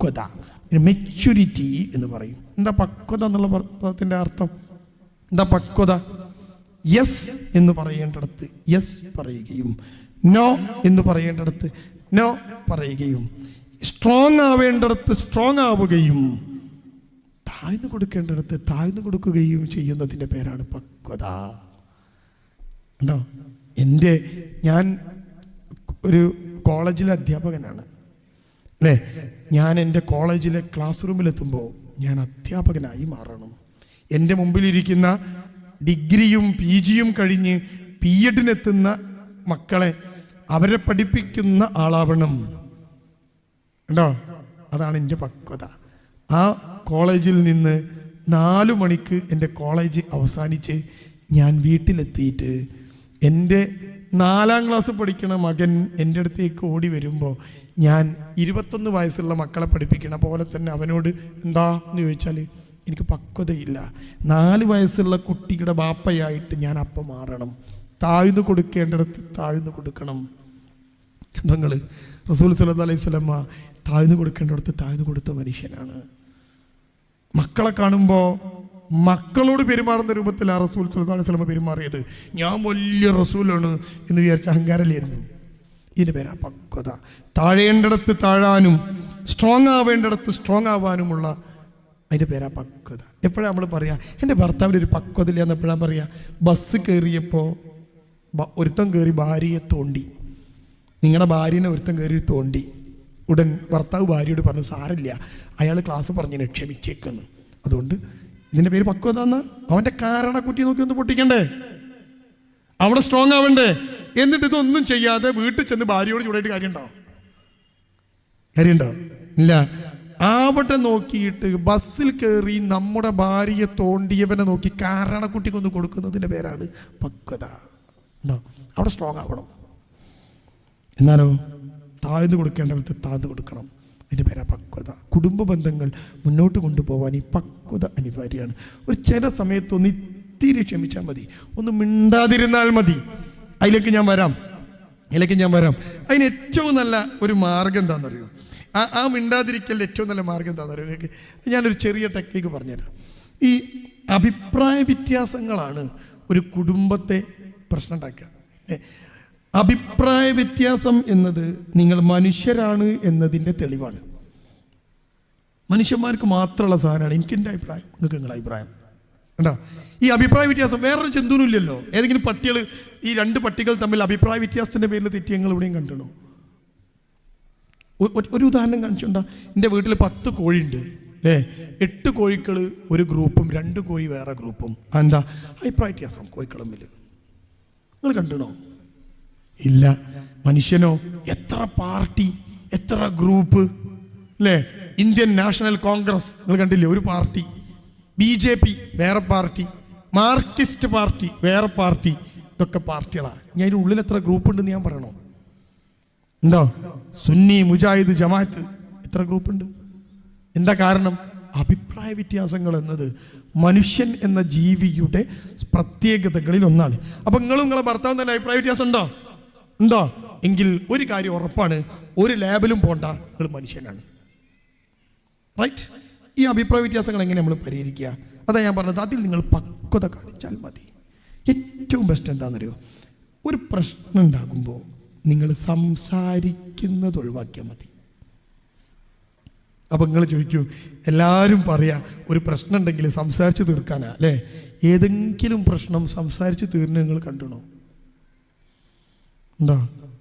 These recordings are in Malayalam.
പക്വത മെച്യൂരിറ്റി എന്ന് പറയും. എന്താ പക്വത എന്നുള്ള പദത്തിന്റെ അർത്ഥം? എന്താ പക്വത? യെസ് എന്ന് പറയേണ്ടടത്ത് യെസ് പറയുകയും നോ എന്ന് പറയേണ്ടടത്ത് നോ പറയുകയും സ്ട്രോങ് ആവേണ്ടടത്ത് സ്ട്രോങ് ആവുകയും താഴ്ന്നു കൊടുക്കേണ്ടടത്ത് താഴ്ന്നു കൊടുക്കുകയും ചെയ്യുന്നതിന്റെ പേരാണ് പക്വത. ഉണ്ടോ എന്റെ ഞാൻ ഒരു കോളേജിലെ അധ്യാപകനാണ്. അല്ലേ ഞാൻ എന്റെ കോളേജിലെ ക്ലാസ് റൂമിലെത്തുമ്പോൾ ഞാൻ അധ്യാപകനായി മാറണം. എന്റെ മുമ്പിലിരിക്കുന്ന ഡിഗ്രിയും പി ജിയും കഴിഞ്ഞ് പി എഡിനെത്തുന്ന മക്കളെ അവരെ പഠിപ്പിക്കുന്ന ആളാവണം. ഉണ്ടോ അതാണ് എന്റെ പക്വത. ആ കോളേജിൽ നിന്ന് നാലു മണിക്ക് എന്റെ കോളേജ് അവസാനിച്ച് ഞാൻ വീട്ടിലെത്തിയിട്ട് എന്റെ നാലാം ക്ലാസ് പഠിക്കണ മകൻ എന്റെ അടുത്തേക്ക് ഓടി വരുമ്പോൾ ഞാൻ ഇരുപത്തൊന്ന് വയസ്സുള്ള മക്കളെ പഠിപ്പിക്കണ പോലെ തന്നെ അവനോട് എന്താ എന്ന് ചോദിച്ചാൽ എനിക്ക് പക്വതയില്ല. നാല് വയസ്സുള്ള കുട്ടിയുടെ ബാപ്പയായിട്ട് ഞാൻ അപ്പം മാറണം. താഴ്ന്നു കൊടുക്കേണ്ടിടത്ത് താഴ്ന്നു കൊടുക്കണം. നിങ്ങൾ റസൂൽ സല്ലാ അലൈഹി സ്വലമ്മ താഴ്ന്നു കൊടുക്കേണ്ടിടത്ത് താഴ്ന്നു കൊടുത്ത മനുഷ്യനാണ്. മക്കളെ കാണുമ്പോൾ മക്കളോട് പെരുമാറുന്ന രൂപത്തിൽ ആ റസൂൽ സുൽത്താൻ സ്വലമ പെരുമാറിയത്. ഞാൻ വലിയ റസൂലാണ് എന്ന് വിചാരിച്ച അഹങ്കാരല്ലായിരുന്നു ഇതിന്റെ പേരാ പക്വത. താഴേണ്ടിടത്ത് താഴാനും സ്ട്രോങ് ആവേണ്ടിടത്ത് സ്ട്രോങ് ആവാനുമുള്ള അതിന്റെ പേരാ പക്വത. എപ്പോഴാണ് നമ്മൾ പറയാ എന്റെ ഭർത്താവിന്റെ ഒരു പക്വത ഇല്ല എന്ന് എപ്പോഴാണ് പറയാ ബസ് കയറിയപ്പോൾ ഒരുത്തം കയറി ഭാര്യയെ തോണ്ടി. നിങ്ങളുടെ ഭാര്യനെ ഒരുത്തം കയറി തോണ്ടി. ഉടൻ ഭർത്താവ് ഭാര്യയോട് പറഞ്ഞു സാരില്ല അയാൾ ക്ലാസ് പറഞ്ഞു ക്ഷമിച്ചേക്കുന്നു. അതുകൊണ്ട് ഇതിന്റെ പേര് പക്വത അവന്റെ അവന്റെ കാരണക്കുറ്റി നോക്കി ഒന്ന് പൊട്ടിക്കണ്ടേ? അവിടെ സ്ട്രോങ് ആവണ്ടേ? എന്നിട്ട് ഇതൊന്നും ചെയ്യാതെ വീട്ടിൽ ചെന്ന് ഭാര്യയോട് ചൂടായിട്ട് കാര്യമുണ്ടോ? കാര്യമുണ്ടോ? ഇല്ല. അവിടെ നോക്കിയിട്ട് ബസ്സിൽ കയറി നമ്മുടെ ഭാര്യയെ തോണ്ടിയവനെ നോക്കി കാരണക്കുട്ടിക്കൊന്ന് കൊടുക്കുന്നതിന്റെ പേരാണ് പക്വത. ഉണ്ടോ? അവിടെ സ്ട്രോങ് ആവണം. എന്നാലോ? താഴ്ന്നു കൊടുക്കേണ്ടവർക്ക് താഴ്ന്നു കൊടുക്കണം. അതിന്റെ പേരാ പക്വത. കുടുംബ ബന്ധങ്ങൾ മുന്നോട്ട് കൊണ്ടുപോകാൻ ഈ പക്വത അനിവാര്യമാണ്. ഒരു ചില സമയത്തൊന്ന് ഇത്തിരി ക്ഷമിച്ചാൽ മതി. ഒന്ന് മിണ്ടാതിരുന്നാൽ മതി. അതിലേക്ക് ഞാൻ വരാം. അതിലേക്ക് ഞാൻ വരാം. അതിന് ഏറ്റവും നല്ല ഒരു മാർഗം എന്താണെന്നറിയോ? ആ ആ മിണ്ടാതിരിക്കലിന്റെ ഏറ്റവും നല്ല മാർഗം എന്താണെന്നറിയോ? എനിക്ക് ഞാനൊരു ചെറിയ ടെക്നിക്ക് പറഞ്ഞുതരാം. ഈ അഭിപ്രായ വ്യത്യാസങ്ങളാണ് ഒരു കുടുംബത്തെ പ്രശ്നം ഉണ്ടാക്കുക അഭിപ്രായ വ്യത്യാസം എന്നത് നിങ്ങൾ മനുഷ്യരാണ് എന്നതിന്റെ തെളിവാണ്. മനുഷ്യന്മാർക്ക് മാത്രമുള്ള സാധനമാണ് എനിക്ക് എന്റെ അഭിപ്രായം. നിങ്ങൾക്ക് നിങ്ങളുടെ അഭിപ്രായം. കണ്ടോ? ഈ അഭിപ്രായ വ്യത്യാസം വേറൊരു ഇല്ലല്ലോ ഏതെങ്കിലും പട്ടികൾ ഈ രണ്ട് പട്ടികൾ തമ്മിൽ അഭിപ്രായ വ്യത്യാസത്തിന്റെ പേരിൽ തെറ്റി ഞങ്ങൾ ഇവിടെയും ഒരു ഉദാഹരണം കാണിച്ചുകൊണ്ടാ. എന്റെ വീട്ടിൽ പത്ത് കോഴിയുണ്ട്. അല്ലേ എട്ട് കോഴികൾ ഒരു ഗ്രൂപ്പും രണ്ട് കോഴി വേറെ ഗ്രൂപ്പും. എന്താ അഭിപ്രായ വ്യത്യാസം കോഴിക്കൾ തമ്മിൽ നിങ്ങൾ കണ്ടിണോ? ഇല്ല. മനുഷ്യനോ എത്ര പാർട്ടി എത്ര ഗ്രൂപ്പ് അല്ലേ ഇന്ത്യൻ നാഷണൽ കോൺഗ്രസ് നിങ്ങൾ കണ്ടില്ലേ? ഒരു പാർട്ടി. ബി ജെ പി വേറെ പാർട്ടി. മാർക്സിസ്റ്റ് പാർട്ടി വേറെ പാർട്ടി. ഇതൊക്കെ പാർട്ടികളാണ് ഞാൻ ഉള്ളിൽ എത്ര ഗ്രൂപ്പ് ഉണ്ടെന്ന് ഞാൻ പറയണോ? ഉണ്ടോ സുന്നി മുജാഹിദ് ജമാഅത്ത്. എത്ര ഗ്രൂപ്പ് ഉണ്ട്? എന്താ കാരണം? അഭിപ്രായ വ്യത്യാസങ്ങൾ എന്നത് മനുഷ്യൻ എന്ന ജീവിയുടെ പ്രത്യേകതകളിൽ ഒന്നാണ്. അപ്പൊ നിങ്ങളും നിങ്ങളെ ഭർത്താവും തന്നെ അഭിപ്രായ വ്യത്യാസം ഉണ്ടോ? ഉണ്ടോ? എങ്കിൽ ഒരു കാര്യം ഉറപ്പാണ് ഒരു ലാബിലും പോണ്ട. നിങ്ങൾ മനുഷ്യനാണ്. റൈറ്റ് ഈ അഭിപ്രായ വ്യത്യാസങ്ങൾ എങ്ങനെ നമ്മൾ പരിഹരിക്കുക? അതാ ഞാൻ പറഞ്ഞത് അതിൽ നിങ്ങൾ പക്വത കാണിച്ചാൽ മതി. ഏറ്റവും ബെസ്റ്റ് എന്താണെന്നറിയോ? ഒരു പ്രശ്നം ഉണ്ടാകുമ്പോൾ നിങ്ങൾ സംസാരിക്കുന്നത് ഒഴിവാക്കിയാൽ മതി. അപ്പം നിങ്ങൾ ചോദിക്കൂ എല്ലാവരും പറയാ ഒരു പ്രശ്നം ഉണ്ടെങ്കിൽ സംസാരിച്ച് തീർക്കാനാ അല്ലേ? ഏതെങ്കിലും പ്രശ്നം സംസാരിച്ച് തീർന്ന് നിങ്ങൾ കണ്ടണോ? ഉണ്ടോ?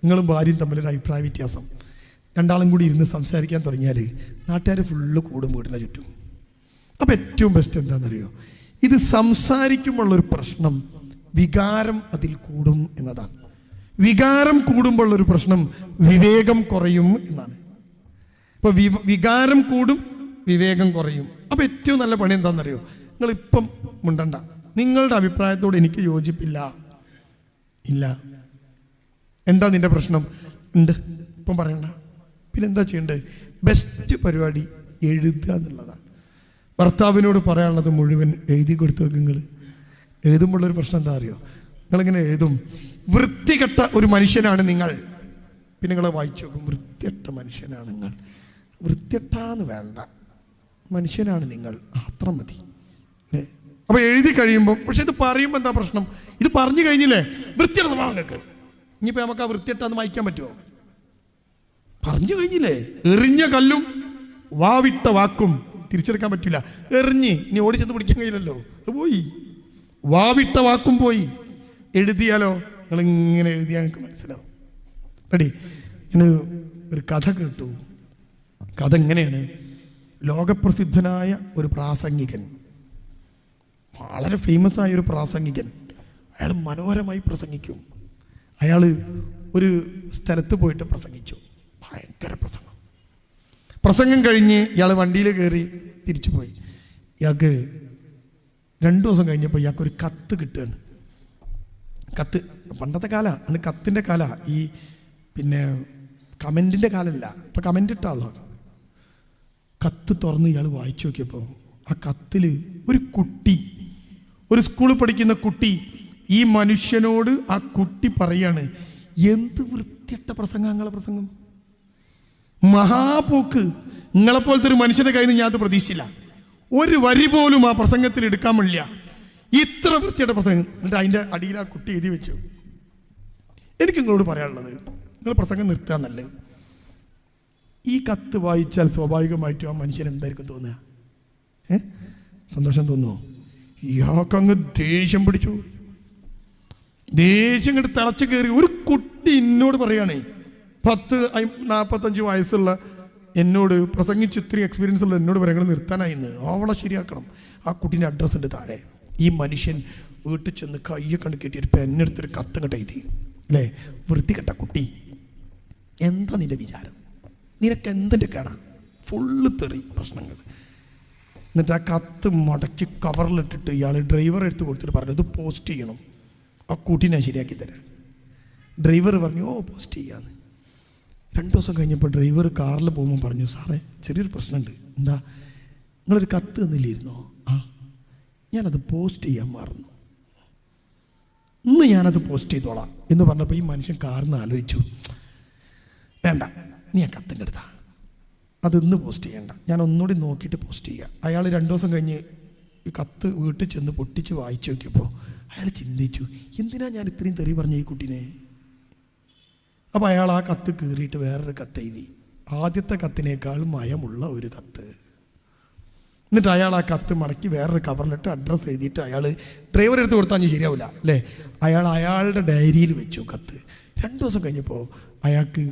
നിങ്ങളും ഭാര്യയും തമ്മിലൊരു അഭിപ്രായ വ്യത്യാസം. രണ്ടാളും കൂടി ഇരുന്ന് സംസാരിക്കാൻ തുടങ്ങിയാൽ നാട്ടുകാർ ഫുള്ള് കൂടും വീടിനെ ചുറ്റും. അപ്പം ഏറ്റവും ബെസ്റ്റ് എന്താണെന്നറിയോ ഇത് സംസാരിക്കുമ്പോഴുള്ളൊരു പ്രശ്നം വികാരം അതിൽ കൂടും എന്നതാണ്. വികാരം കൂടുമ്പോഴുള്ളൊരു പ്രശ്നം വിവേകം കുറയും എന്നാണ്. ഇപ്പോൾ വികാരം കൂടും വിവേകം കുറയും. അപ്പോൾ ഏറ്റവും നല്ല പണി എന്താണെന്നറിയോ നിങ്ങൾ ഇപ്പം മുണ്ടണ്ട. നിങ്ങളുടെ അഭിപ്രായത്തോട് എനിക്ക് യോജിപ്പില്ല. ഇല്ല. എന്താ നിന്റെ പ്രശ്നം? ഉണ്ട്. ഇപ്പം പറയണ്ട. പിന്നെ എന്താ ചെയ്യേണ്ടത് ബെസ്റ്റ് പരിപാടി എഴുതുക എന്നുള്ളതാണ്. ഭർത്താവിനോട് പറയാനുള്ളത് മുഴുവൻ എഴുതി കൊടുത്തു നിങ്ങൾ എഴുതുമ്പോഴുള്ളൊരു പ്രശ്നം എന്താ അറിയോ? നിങ്ങളിങ്ങനെ എഴുതും. വൃത്തികെട്ട ഒരു മനുഷ്യനാണ് നിങ്ങൾ. പിന്നെ നിങ്ങൾ വായിച്ചു നോക്കും. വൃത്തികെട്ട മനുഷ്യനാണ് നിങ്ങൾ. വൃത്തിയട്ടാന്ന് വേണ്ട. മനുഷ്യനാണ് നിങ്ങൾ. അത്ര മതി. അപ്പോൾ അപ്പൊ എഴുതി കഴിയുമ്പോൾ പക്ഷെ ഇത് പറയുമ്പോൾ എന്താ പ്രശ്നം? ഇത് പറഞ്ഞു കഴിഞ്ഞില്ലേ? വൃത്തിയുടെ സ്വഭാവം നിങ്ങൾക്ക് ഇനിയിപ്പോൾ നമുക്ക് ആ വൃത്തിയട്ടാന്ന് വായിക്കാൻ പറ്റുമോ? പറഞ്ഞു കഴിഞ്ഞില്ലേ? എറിഞ്ഞ കല്ലും വാവിട്ട വാക്കും തിരിച്ചെടുക്കാൻ പറ്റില്ല എറിഞ്ഞ് ഇനി ഓടിച്ചെന്ന് പിടിക്കാൻ കഴിയില്ലല്ലോ. അത് പോയി. വാവിട്ട വാക്കും പോയി. എഴുതിയാലോ? നിങ്ങൾ ഇങ്ങനെ എഴുതിയാൽ നിങ്ങൾക്ക് മനസ്സിലാവും. റെഡി. ഇന്ന് ഒരു കഥ കേട്ടു. കഥ എങ്ങനെയാണ്? ലോകപ്രസിദ്ധനായ ഒരു പ്രാസംഗികൻ. വളരെ ഫേമസ് ആയ ഒരു പ്രാസംഗികൻ. അയാൾ മനോഹരമായി പ്രസംഗിക്കും. അയാൾ ഒരു സ്ഥലത്ത് പോയിട്ട് പ്രസംഗിച്ചു. ഭയങ്കര പ്രസംഗം. പ്രസംഗം കഴിഞ്ഞ് ഇയാൾ വണ്ടിയിൽ കയറി തിരിച്ചു പോയി. ഇയാൾക്ക് രണ്ടു ദിവസം കഴിഞ്ഞപ്പോൾ ഇയാൾക്ക് ഒരു കത്ത് കിട്ടുകയാണ്. കത്ത് പണ്ടത്തെ കാല അന്ന് കത്തിന്റെ കാല. ഈ പിന്നെ കമന്റിന്റെ കാലല്ല ഇപ്പം കമന്റ് ഇട്ടാണല്ലോ കത്ത് തുറന്ന് ഇയാൾ വായിച്ചു നോക്കിയപ്പോൾ ആ കത്തിൽ ഒരു കുട്ടി ഒരു സ്കൂളിൽ പഠിക്കുന്ന കുട്ടി ഈ മനുഷ്യനോട് ആ കുട്ടി പറയാണ് എന്ത് വൃത്തിയട്ട പ്രസംഗങ്ങളെ പ്രസംഗം? മഹാപോക്ക്. നിങ്ങളെപ്പോലത്തെ ഒരു മനുഷ്യന്റെ കയ്യിൽ നിന്ന് ഞാൻ അത് പ്രതീക്ഷിച്ചില്ല. ഒരു വരി പോലും ആ പ്രസംഗത്തിൽ എടുക്കാൻ പറ്റില്ല ഇത്ര വൃത്തിയുടെ പ്രസംഗം. എന്നിട്ട് അതിന്റെ അടിയിൽ ആ കുട്ടി എഴുതി വെച്ചു. എനിക്ക് നിങ്ങളോട് പറയാനുള്ളത് നിങ്ങൾ പ്രസംഗം നിർത്തുക ഈ കത്ത് വായിച്ചാൽ സ്വാഭാവികമായിട്ടും ആ മനുഷ്യൻ എന്തായിരിക്കും തോന്നുക? ഏ? സന്തോഷം തോന്നുമോ ഇയാൾക്കങ്ങ് ദേഷ്യം പിടിച്ചു. ദേഷ്യം കണ്ട് തിളച്ചു കയറി. ഒരു കുട്ടി എന്നോട് പറയുകയാണേ പത്ത് നാൽപ്പത്തഞ്ച് വയസ്സുള്ള എന്നോട് പ്രസംഗിച്ച് ഇത്രയും എക്സ്പീരിയൻസ് ഉള്ള എന്നോട് പറയുന്നത് നിർത്താനായിന്ന് അവളെ ശരിയാക്കണം. ആ കുട്ടീന്റെ അഡ്രസ്സ് ഉണ്ട് താഴെ. ഈ മനുഷ്യൻ വീട്ടിൽ ചെന്ന് കയ്യെ കണ്ട് കെട്ടിയൊരു ഒരു പെണ്ണെടുത്തൊരു കത്ത് കെട്ട എഴുതി. അല്ലേ? വൃത്തികെട്ട കുട്ടി. എന്താ നിന്റെ വിചാരം? നിനക്ക് എന്തിന്റെ കേടാണ് ഫുള്ള് തെറി പ്രശ്നങ്ങൾ. എന്നിട്ട് ആ കത്ത് മുടക്കി കവറിലിട്ടിട്ട് ഇയാൾ ഡ്രൈവർ എടുത്ത് കൊടുത്തിട്ട് പറഞ്ഞു ഇത് പോസ്റ്റ് ചെയ്യണം. ആ കൂട്ടിനെ ശരിയാക്കി തരാം. ഡ്രൈവർ പറഞ്ഞു ഓ പോസ്റ്റ് ചെയ്യാന്ന്. രണ്ട് ദിവസം കഴിഞ്ഞപ്പോൾ ഡ്രൈവർ കാറിൽ പോകുമ്പോൾ പറഞ്ഞു സാറേ ചെറിയൊരു പ്രശ്നമുണ്ട്. എന്താ നിങ്ങളൊരു കത്ത് തന്നില്ലായിരുന്നോ? ആ ഞാനത് പോസ്റ്റ് ചെയ്യാൻ മറന്നു. ഇന്ന് ഞാനത് പോസ്റ്റ് ചെയ്തോളാം. എന്ന് പറഞ്ഞപ്പോൾ ഈ മനുഷ്യൻ കാറിൽ നിന്ന് ആലോചിച്ചു. വേണ്ട നീ ആ കത്തിന്റെ അടുത്താ. അത് ഇന്ന് പോസ്റ്റ് ചെയ്യണ്ട. ഞാൻ ഒന്നുകൂടി നോക്കിയിട്ട് പോസ്റ്റ് ചെയ്യുക അയാൾ രണ്ട് ദിവസം കഴിഞ്ഞ് കത്ത് വീട്ടിൽ ചെന്ന് പൊട്ടിച്ച് വായിച്ചു നോക്കിയപ്പോൾ അയാൾ ചിന്തിച്ചു എന്തിനാ ഞാൻ ഇത്രയും തെറി പറഞ്ഞ ഈ കുട്ടീനെ? അപ്പോൾ അയാൾ ആ കത്ത് കീറിയിട്ട് വേറൊരു കത്ത് എഴുതി. ആദ്യത്തെ കത്തിനേക്കാൾ മയമുള്ള ഒരു കത്ത്. എന്നിട്ട് അയാൾ ആ കത്ത് മടക്കി വേറൊരു കവറിലിട്ട് അഡ്രസ്സ് എഴുതിയിട്ട് അയാൾ ഡ്രൈവർ എടുത്ത് കൊടുത്താൽ ശരിയാവില്ല അല്ലേ? അയാൾ അയാളുടെ ഡയറിയിൽ വെച്ചു കത്ത്. രണ്ട് ദിവസം കഴിഞ്ഞപ്പോൾ അയാൾക്ക്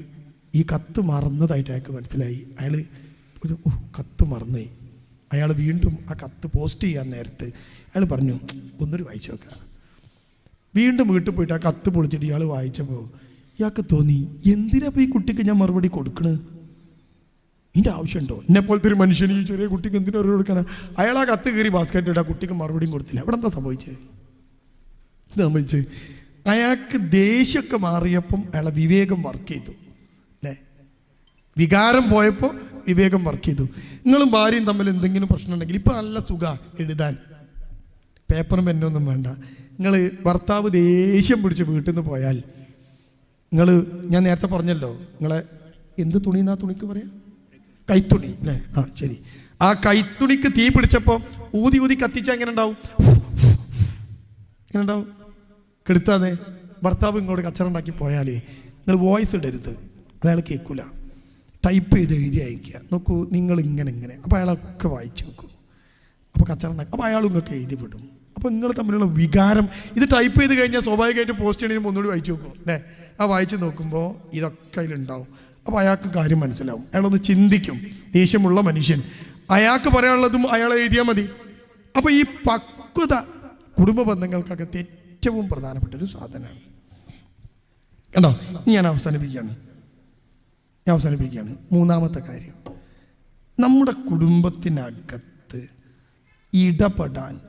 ഈ കത്ത് മറന്നതായിട്ട് അയാൾക്ക് മനസ്സിലായി. അയാൾ ഒരു "ഓ, കത്ത് മറന്നുപോയി. അയാൾ വീണ്ടും ആ കത്ത് പോസ്റ്റ് ചെയ്യാൻ നേരത്ത് അയാൾ പറഞ്ഞു ഒന്നൊരു വായിച്ചു നോക്കുക വീണ്ടും വീട്ടിൽ പോയിട്ട് ആ കത്ത് പൊളിച്ചിട്ട് ഇയാൾ വായിച്ചപ്പോൾ ഇയാൾക്ക് തോന്നി എന്തിനാ ഈ കുട്ടിക്ക് ഞാൻ മറുപടി കൊടുക്കണേ? ഇതിന്റെ ആവശ്യമുണ്ടോ? എന്നെ പോലത്തെ ഒരു മനുഷ്യന് ഈ ചെറിയ കുട്ടിക്ക് എന്തിനാ മറുപടി കൊടുക്കണം? അയാൾ ആ കത്ത് കയറി ബാസ്ക്കറ്റ് ഇട്ട് ആ കുട്ടിക്ക് മറുപടിയും കൊടുത്തില്ല. അവിടെ എന്താ സംഭവിച്ചത് എന്താ സംഭവിച്ചത് അയാൾക്ക് ദേഷ്യമൊക്കെ മാറിയപ്പം അയാളെ വിവേകം വർക്ക് ചെയ്തു. അല്ലേ? വികാരം പോയപ്പോൾ വിവേകം വർക്ക് ചെയ്തു. നിങ്ങളും ഭാര്യയും തമ്മിൽ എന്തെങ്കിലും പ്രശ്നം ഉണ്ടെങ്കിൽ ഇപ്പം നല്ല സുഖ എഴുതാൻ. പേപ്പറും പെന്നൊന്നും വേണ്ട. നിങ്ങൾ ഭർത്താവ് ദേഷ്യം പിടിച്ച് വീട്ടിൽ നിന്ന് പോയാൽ നിങ്ങൾ ഞാൻ നേരത്തെ പറഞ്ഞല്ലോ നിങ്ങളെ എന്ത് തുണി എന്നാ തുണിക്ക് പറയാം? കൈത്തുണി അല്ലേ? ആ ശരി. ആ കൈത്തുണിക്ക് തീ പിടിച്ചപ്പോൾ ഊതി ഊതി കത്തിച്ചാൽ എങ്ങനെ ഉണ്ടാവും? എങ്ങനെ ഉണ്ടാവും? കെടുത്താതെ ഭർത്താവ് ഇങ്ങോട്ട് കച്ചറുണ്ടാക്കി പോയാലേ നിങ്ങൾ വോയിസ് ഇടരുത്. അയാൾ കേൾക്കൂല. ടൈപ്പ് ചെയ്ത് എഴുതി അയക്കുക. നോക്കൂ നിങ്ങൾ ഇങ്ങനെ. ഇങ്ങനെ അപ്പോൾ അയാളൊക്കെ വായിച്ചു നോക്കൂ. അപ്പോൾ കച്ചറുണ്ടാക്കി അപ്പോൾ അയാൾ നിങ്ങൾക്ക് എഴുതി വിടും. അപ്പോൾ നിങ്ങൾ തമ്മിലുള്ള വികാരം ഇത് ടൈപ്പ് ചെയ്ത് കഴിഞ്ഞാൽ സ്വാഭാവികമായിട്ട് പോസ്റ്റ് ചെയ്യണതിന് ഒന്നുകൂടി വായിച്ചു നോക്കും അല്ലേ? ആ വായിച്ച് നോക്കുമ്പോൾ ഇതൊക്കെ അതിലുണ്ടാവും. അപ്പോൾ അയാൾക്ക് കാര്യം മനസ്സിലാവും. അയാളൊന്ന് ചിന്തിക്കും. ദേഷ്യമുള്ള മനുഷ്യൻ. അയാൾക്ക് പറയാനുള്ളതും അയാൾ എഴുതിയാൽ മതി. അപ്പോൾ ഈ പക്വത കുടുംബ ബന്ധങ്ങൾക്കൊക്കെ ഏറ്റവും പ്രധാനപ്പെട്ട ഒരു സാധനമാണ്. കണ്ടോ? ഞാൻ അവസാനിപ്പിക്കുകയാണ്. ഞാൻ അവസാനിപ്പിക്കുകയാണ്. മൂന്നാമത്തെ കാര്യം. നമ്മുടെ കുടുംബത്തിനകത്ത് ഇടപെടാൻ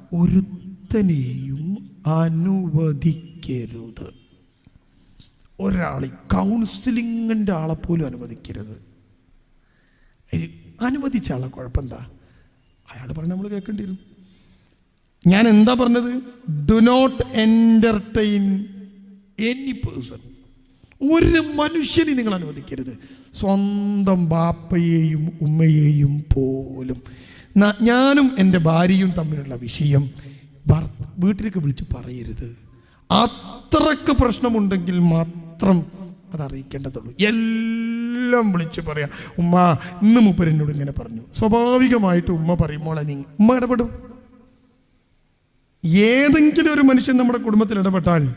ഒരുത്തനെയും അനുവദിക്കരുത്. ഒരാളെ കൗൺസിലിങ്ങിന്റെ ആളെ പോലും അനുവദിക്കരുത്. അനുവദിച്ച ആളെ കുഴപ്പമെന്താ? അയാൾ പറഞ്ഞ നമ്മൾ കേൾക്കേണ്ടിയിരുന്നു ഞാൻ എന്താ പറഞ്ഞത്? Do not entertain any person ഒരു മനുഷ്യനെ നിങ്ങൾ അനുവദിക്കരുത്. സ്വന്തം ബാപ്പയെയും ഉമ്മയെയും പോലും. ഞാനും എന്റെ ഭാര്യയും തമ്മിലുള്ള വിഷയം വീട്ടിലേക്ക് വിളിച്ച് പറയരുത്. അത്രയ്ക്ക് പ്രശ്നമുണ്ടെങ്കിൽ മാത്രം അത് അറിയിക്കേണ്ടതുള്ളൂ എല്ലാം വിളിച്ച് പറയാം. ഉമ്മ ഇന്ന് മൂപ്പർ എന്നോട് ഇങ്ങനെ പറഞ്ഞു. സ്വാഭാവികമായിട്ട് ഉമ്മ പറയുമ്പോൾ നീ ഉമ്മ ഇടപെടും. ഏതെങ്കിലും ഒരു മനുഷ്യൻ നമ്മുടെ കുടുംബത്തിൽ ഇടപെട്ടാൽ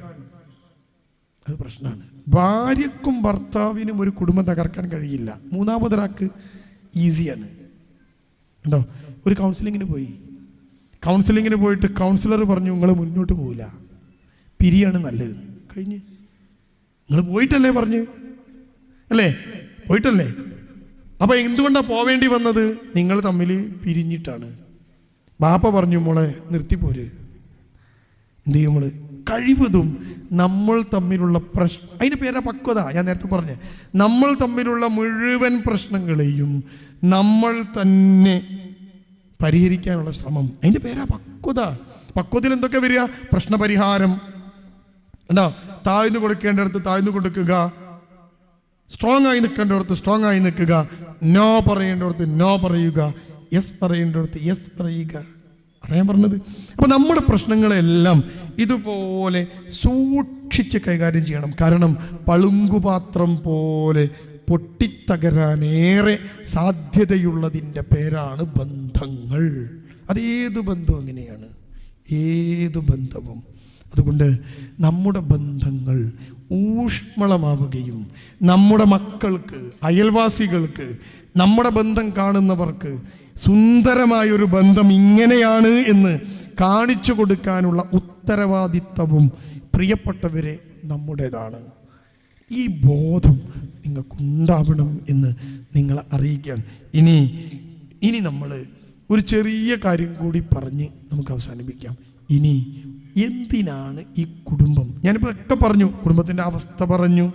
അത് പ്രശ്നമാണ്. ഭാര്യക്കും ഭർത്താവിനും ഒരു കുടുംബം തകർക്കാൻ കഴിയില്ല. മൂന്നാമതൊരാൾക്ക് ഈസിയാണ് ഉണ്ടോ ഒരു കൗൺസിലിങ്ങിന് പോയി. കൗൺസിലിങ്ങിന് പോയിട്ട് കൗൺസിലർ പറഞ്ഞു നിങ്ങൾ മുന്നോട്ട് പോവില്ല. പിരിയാണ് നല്ലത്. കഴിഞ്ഞ്. നിങ്ങൾ പോയിട്ടല്ലേ പറഞ്ഞു? അല്ലേ? പോയിട്ടല്ലേ? അപ്പോൾ എന്തുകൊണ്ടാണ് പോവേണ്ടി വന്നത്? നിങ്ങൾ തമ്മിൽ പിരിഞ്ഞിട്ടാണ്. ബാപ്പ പറഞ്ഞു മോളെ നിർത്തിപ്പോര് എന്ത് ചെയ്യും മോൾ? കഴിവതും നമ്മൾ തമ്മിലുള്ള പ്രശ്ന അതിന് പേരാ പക്വത ഞാൻ നേരത്തെ പറഞ്ഞു. നമ്മൾ തമ്മിലുള്ള മുഴുവൻ പ്രശ്നങ്ങളെയും നമ്മൾ തന്നെ പരിഹരിക്കാനുള്ള ശ്രമം. അതിന്റെ പേരാ പക്വത. പക്വതയിൽ എന്തൊക്കെ വരിക? പ്രശ്നപരിഹാരം. എന്താ താഴ്ന്നു കൊടുക്കേണ്ടടുത്ത് താഴ്ന്നു കൊടുക്കുക. സ്ട്രോങ് ആയി നിൽക്കേണ്ടടുത്ത് സ്ട്രോങ് ആയി നിൽക്കുക. നോ പറയേണ്ടടുത്ത് നോ പറയുക. യെസ് പറയേണ്ടടുത്ത് യെസ് പറയുക. അതാ ഞാൻ പറഞ്ഞത്. അപ്പൊ നമ്മുടെ പ്രശ്നങ്ങളെല്ലാം ഇതുപോലെ സൂക്ഷിച്ച് കൈകാര്യം ചെയ്യണം. കാരണം പളുങ്കുപാത്രം പോലെ പൊട്ടിത്തകരാനേറെ സാധ്യതയുള്ളതിന്റെ പേരാണ് ബന്ധങ്ങൾ. അതേത് ബന്ധം അങ്ങനെയാണ്. ഏത് ബന്ധവും. അതുകൊണ്ട് നമ്മുടെ ബന്ധങ്ങൾ ഊഷ്മളമാവുകയും നമ്മുടെ മക്കൾക്ക് അയൽവാസികൾക്ക് നമ്മുടെ ബന്ധം കാണുന്നവർക്ക് സുന്ദരമായൊരു ബന്ധം ഇങ്ങനെയാണ് എന്ന് കാണിച്ചു കൊടുക്കാനുള്ള ഉത്തരവാദിത്തവും പ്രിയപ്പെട്ടവരെ നമ്മുടേതാണ്. ഈ ബോധം നിങ്ങൾക്കുണ്ടാവണം എന്ന് നിങ്ങൾ അറിയിക്കുകയാണ്. ഇനി ഇനി നമ്മൾ ഒരു ചെറിയ കാര്യം കൂടി പറഞ്ഞ് നമുക്ക് അവസാനിപ്പിക്കാം. ഇനി എന്തിനാണ് ഈ കുടുംബം? ഞാനിപ്പോൾ ഒക്കെ പറഞ്ഞു കുടുംബത്തിന്റെ അവസ്ഥ പറഞ്ഞു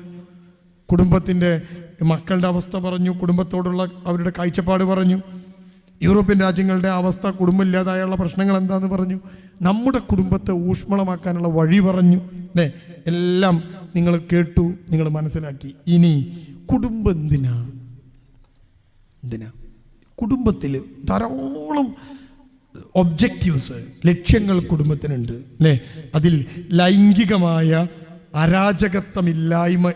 കുടുംബത്തിന്റെ മക്കളുടെ അവസ്ഥ പറഞ്ഞു കുടുംബത്തോടുള്ള അവരുടെ കാഴ്ചപ്പാട് പറഞ്ഞു യൂറോപ്യൻ രാജ്യങ്ങളുടെ അവസ്ഥ കുടുംബമില്ലാതായുള്ള പ്രശ്നങ്ങൾ എന്താണെന്ന് പറഞ്ഞു നമ്മുടെ കുടുംബത്തെ ഊഷ്മളമാക്കാനുള്ള വഴി പറഞ്ഞു അല്ലേ എല്ലാം നിങ്ങൾ കേട്ടു നിങ്ങൾ മനസ്സിലാക്കി. ഇനി കുടുംബം എന്തിനാ എന്തിനാ കുടുംബത്തിൽ ധാരാളം ഒബ്ജക്റ്റീവ്സ് ലക്ഷ്യങ്ങൾ കുടുംബത്തിനുണ്ട് അല്ലേ? അതിൽ ലൈംഗികമായ അരാജകത്വമില്ലായ്മ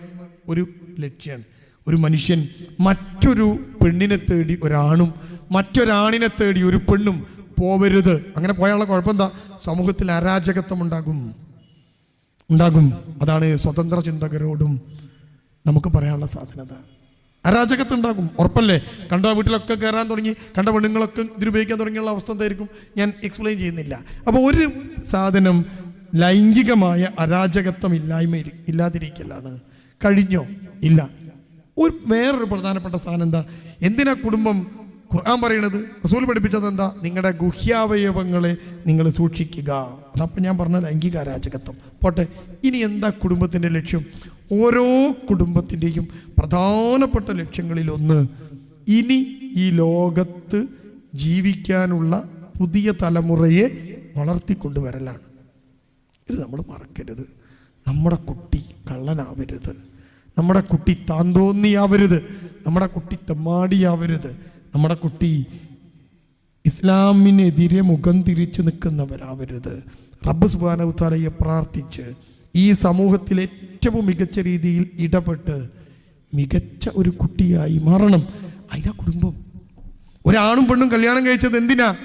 ഒരു ലക്ഷ്യമാണ് ഒരു മനുഷ്യൻ മറ്റൊരു പെണ്ണിനെ തേടി ഒരാണും മറ്റൊരാണിനെ തേടി ഒരു പെണ്ണും പോവരുത്. അങ്ങനെ പോയാലുള്ള കുഴപ്പം എന്താ? സമൂഹത്തിൽ അരാജകത്വം ഉണ്ടാകും ഉണ്ടാകും. അതാണ് സ്വതന്ത്ര ചിന്തകരോടും നമുക്ക് പറയാനുള്ള സാധനത. അരാജകത്വം ഉണ്ടാകും ഉറപ്പല്ലേ? കണ്ട വീട്ടിലൊക്കെ കയറാൻ തുടങ്ങി കണ്ട പെണ്ണുങ്ങളൊക്കെ ഇതിലുപയോഗിക്കാൻ തുടങ്ങിയുള്ള അവസ്ഥ എന്തായിരിക്കും? ഞാൻ എക്സ്പ്ലെയിൻ ചെയ്യുന്നില്ല. അപ്പോൾ ഒരു സാധനം ലൈംഗികമായ അരാജകത്വം ഇല്ലായ്മ ഇല്ലാതിരിക്കലാണ്. കഴിഞ്ഞോ? ഇല്ല. ഒരു വേറൊരു പ്രധാനപ്പെട്ട സാധനം എന്താ? എന്തിനാ കുടുംബം ഖുർആൻ പറയണത് റസൂൽ പഠിപ്പിച്ചത് എന്താ? നിങ്ങളുടെ ഗുഹ്യാവയവങ്ങളെ നിങ്ങൾ സൂക്ഷിക്കുക. അതപ്പം ഞാൻ പറഞ്ഞ ലൈംഗിക അരാജകത്വം. പോട്ടെ ഇനി എന്താ കുടുംബത്തിന്റെ ലക്ഷ്യം? ഓരോ കുടുംബത്തിന്റെയും പ്രധാനപ്പെട്ട ലക്ഷ്യങ്ങളിലൊന്ന് ഇനി ഈ ലോകത്ത് ജീവിക്കാനുള്ള പുതിയ തലമുറയെ വളർത്തിക്കൊണ്ടുവരലാണ്. ഇത് നമ്മൾ മറക്കരുത്. നമ്മുടെ കുട്ടി കള്ളനാവരുത്. നമ്മുടെ കുട്ടി താന്തോന്നിയാവരുത്. നമ്മുടെ കുട്ടി തെമ്മാടിയാവരുത്. നമ്മുടെ കുട്ടി ഇസ്ലാമിനെതിരെ മുഖം തിരിച്ചു നിൽക്കുന്നവരാവരുത്. റബ്ബ് സുബാനവുത്താലയെ പ്രാർത്ഥിച്ച് ഈ സമൂഹത്തിൽ ഏറ്റവും മികച്ച രീതിയിൽ ഇടപെട്ട് മികച്ച ഒരു കുട്ടിയായി മാറണം. അതിനാ കുടുംബം. ഒരാണും പെണ്ണും കല്യാണം കഴിച്ചത് എന്തിനാ?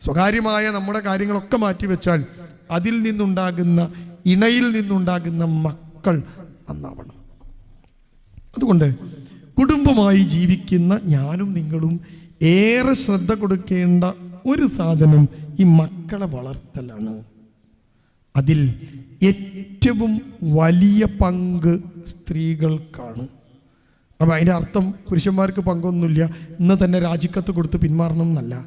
സ്വകാര്യമായ നമ്മുടെ കാര്യങ്ങളൊക്കെ മാറ്റിവെച്ചാൽ അതിൽ നിന്നുണ്ടാകുന്ന ഇണയിൽ നിന്നുണ്ടാകുന്ന മക്കൾ നന്നാവണം. അതുകൊണ്ട് കുടുംബമായി ജീവിക്കുന്ന ഞാനും നിങ്ങളും ഏറെ ശ്രദ്ധ കൊടുക്കേണ്ട ഒരു സാധനം ഈ മക്കളെ വളർത്തലാണ്. അതിൽ ഏറ്റവും വലിയ പങ്ക് സ്ത്രീകൾക്കാണ്. അപ്പം അതിന്റെ അർത്ഥം പുരുഷന്മാർക്ക് പങ്കൊന്നുമില്ല. ഇന്ന് തന്നെ രാജിക്കത്ത് കൊടുത്ത് പിന്മാറണം എന്നല്ല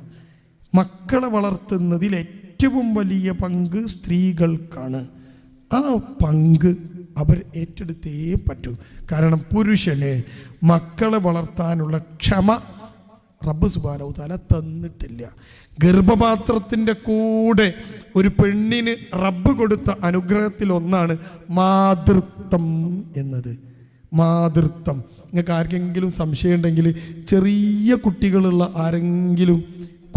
മക്കളെ വളർത്തുന്നതിൽ ഏറ്റവും വലിയ പങ്ക് സ്ത്രീകൾക്കാണ്. ആ പങ്ക് അവർ ഏറ്റെടുത്തേ പറ്റൂ. കാരണം പുരുഷന് മക്കളെ വളർത്താനുള്ള ക്ഷമ റബ്ബ് സുബാനവുതാല തന്നിട്ടില്ല. ഗർഭപാത്രത്തിന്റെ കൂടെ ഒരു പെണ്ണിന് റബ്ബ് കൊടുത്ത അനുഗ്രഹത്തിൽ ഒന്നാണ് മാതൃത്വം എന്നത്. മാതൃത്വം. നിങ്ങൾക്ക് ആർക്കെങ്കിലും സംശയം ഉണ്ടെങ്കിൽ ചെറിയ കുട്ടികളുള്ള ആരെങ്കിലും